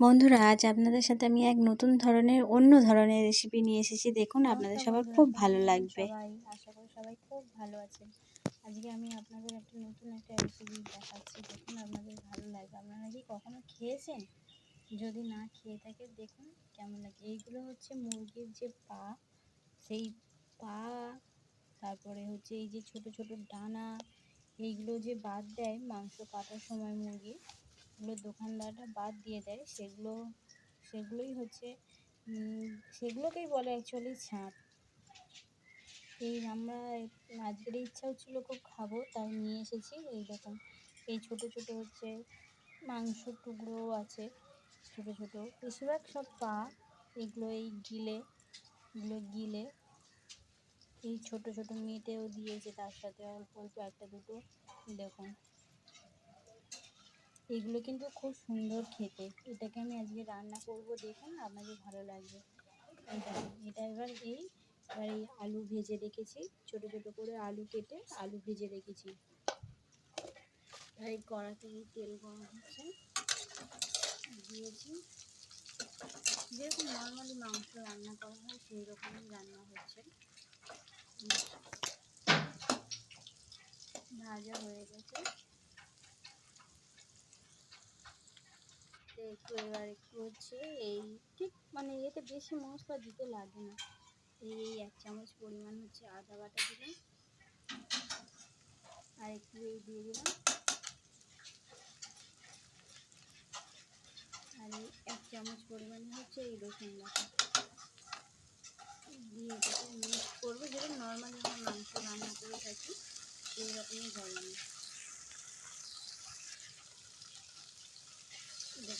বন্ধুরা আজ আপনাদের সাথে আমি এক নতুন ধরনের অন্য ধরনের রেসিপি নিয়ে এসেছি। দেখুন আপনাদের সবার খুব ভালো লাগবে। আশা করি সবাই খুব ভালো আছেন। আজকে আমি আপনাদের একটা নতুন একটা রেসিপি দেখাচ্ছি। দেখুন আপনাদের ভালো লাগবে। আপনারা কি কখনো খেয়েছেন? যদি না খেয়ে থাকে দেখুন কেমন লাগে। এইগুলো হচ্ছে মুরগির যে পা সেই পা তারপরে হচ্ছে এই যে ছোট ছোট ডানা এইগুলো যে বাদ দেয় মাংস কাটার সময় মুরগি এগুলো দোকানদাররা বাদ দিয়ে দেয়। সেগুলো, সেগুলোই হচ্ছে সেগুলোকেই বলে অ্যাকচুয়ালি ছাঁট এই আমরা আজকের ইচ্ছা হচ্ছিল খুব খাব, তাই নিয়ে এসেছি। এই রকম এই ছোট ছোট হচ্ছে মাংস টুকরোও আছে, ছোট ছোট। বেশিরভাগ সব পা, এগুলো এই গিলে, এগুলো গিলে। এই ছোট ছোট মেটেও দিয়েছে, তার সাথে অল্প অল্প একটা দুটো। দেখুন। এগুলো কিন্তু খুব সুন্দর খেতে। এটাকে আমি আজকে রান্না করব, দেখুন আপনাদের ভালো লাগবে। এটা এটা এবার এই এবার এই আলু ভেজে রেখেছি। ছোট ছোট করে আলু কেটে আলু ভেজে রেখেছি। এই কড়াতে তেল গরম হচ্ছে। দিয়েছি। যেরকম নর্মালি মাংস রান্না করা হয় সেই রকমই রান্না হচ্ছে। ভাজা হয়ে গেছে। একটু এবার একটু হচ্ছে এই ঠিক মানে এতে বেশি মশলা দিতে লাগে না। এই এক চামচ পরিমাণ হচ্ছে আদা বাটা দিলাম। আর একটু এই দিয়ে দিলাম। আর এই এক চামচ পরিমাণ হচ্ছে এই রসুন বাটা। দিয়ে মিক্স করব। যেরকম নর্মালি আমরা মাংস রান্না করে থাকি, সেই রকমই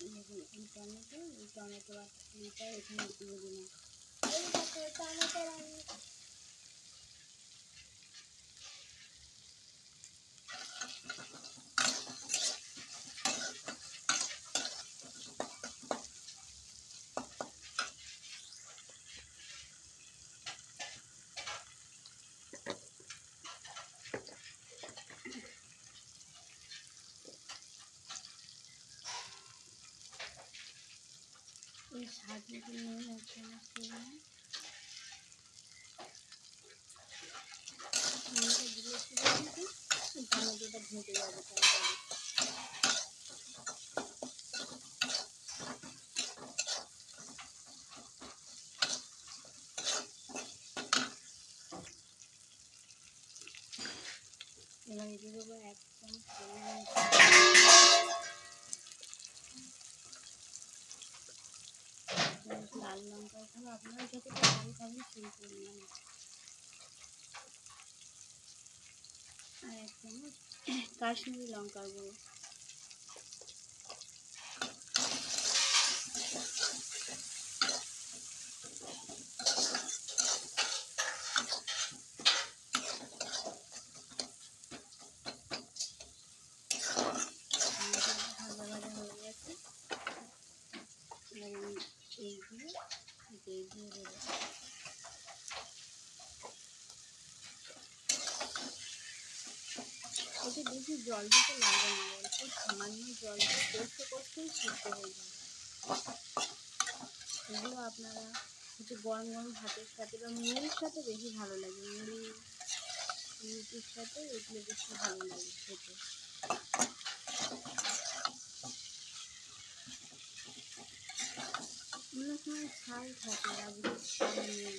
টমেটো টমেটো টমেটো এখানে দিয়ে দিলাম টমেটো এই স্বাদ মতো নুন এক চামচ দিলাম নুনটা দিলে কি বলতো? এই টমেটোটা ভেজে যাবে এবার দিয়ে দেবো এক লাল লঙ্কা এখানে আপনারা যতটা ঝাল খাবেন সেই পরিমাণে। আর এক চামচ কাশ্মীরি লঙ্কার গুঁড়ো ভাজা ভাজা হয়ে গেছে এবার এই দিয়ে দিয়ে দিয়ে দেবো এতে বেশি জল দিতে লাগে না, অল্প সামান্য জল দিয়ে কষতে কষতেই সিদ্ধ হয়ে যাবে এগুলো আপনারা হচ্ছে গরম গরম ভাতের সাথে বা মুড়ির সাথে বেশি ভালো লাগে। মুড়ি রুটির সাথে এগুলো বেশি ভালো লাগে খেতে। অন্য সময় ছাল থাকে আজকে ছাল নেই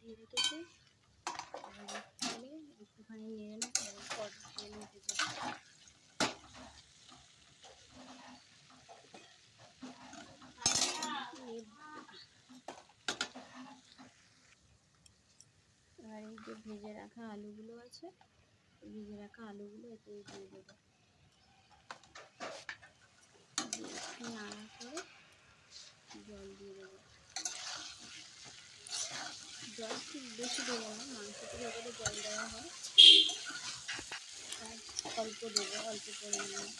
দিয়ে রেখেছি একটুখানি নিয়ে উঠে এই যে ভেজে রাখা আলুগুলো আছে, ভেজে রাখা আলুগুলো এতে দিয়ে দেবো দিয়ে একটু নাড়া করে জল দিয়ে দেবো জল খুব বেশি দেবো না মাংসতে যতটা জল দেওয়া হয় অল্প দেবো, অল্প পরিমাণে।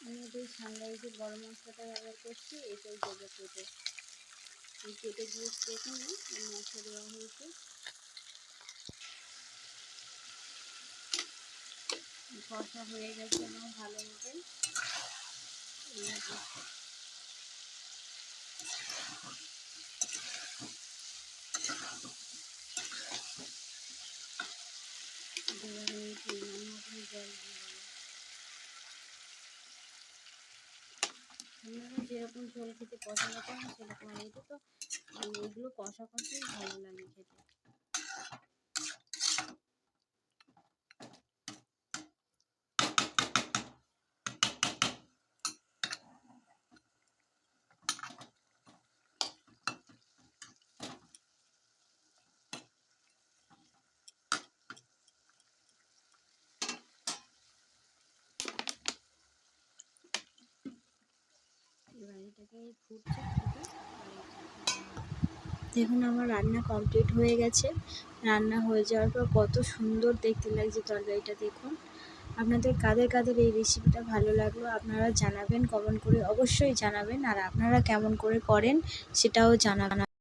আমি যে সানরাইজের গরম মশলাটা ব্যবহার করছি, এটাই দেবো এই কেটে দিয়ে দেখুন এই মশলা দেওয়া হয়েছে। কষা হয়ে গেছে আমার ভালো মতন জল দিয়ে যেরকম ঝোল খেতে পছন্দ করেন সেরকম আর এটা তো মানে এগুলো কষা কষাই ভালো লাগে খেতে। দেখুন আমার রান্না কমপ্লিট হয়ে গেছে। রান্না হয়ে যাওয়ার পর কত সুন্দর দেখতে লাগছে তরকারিটা, দেখুন। আপনাদের কাদের কাদের এই রেসিপিটা ভালো লাগল আপনারা জানাবেন কমেন্ট করে অবশ্যই জানাবেন। আর আপনারা কেমন করে করেন সেটাও জানাবেন।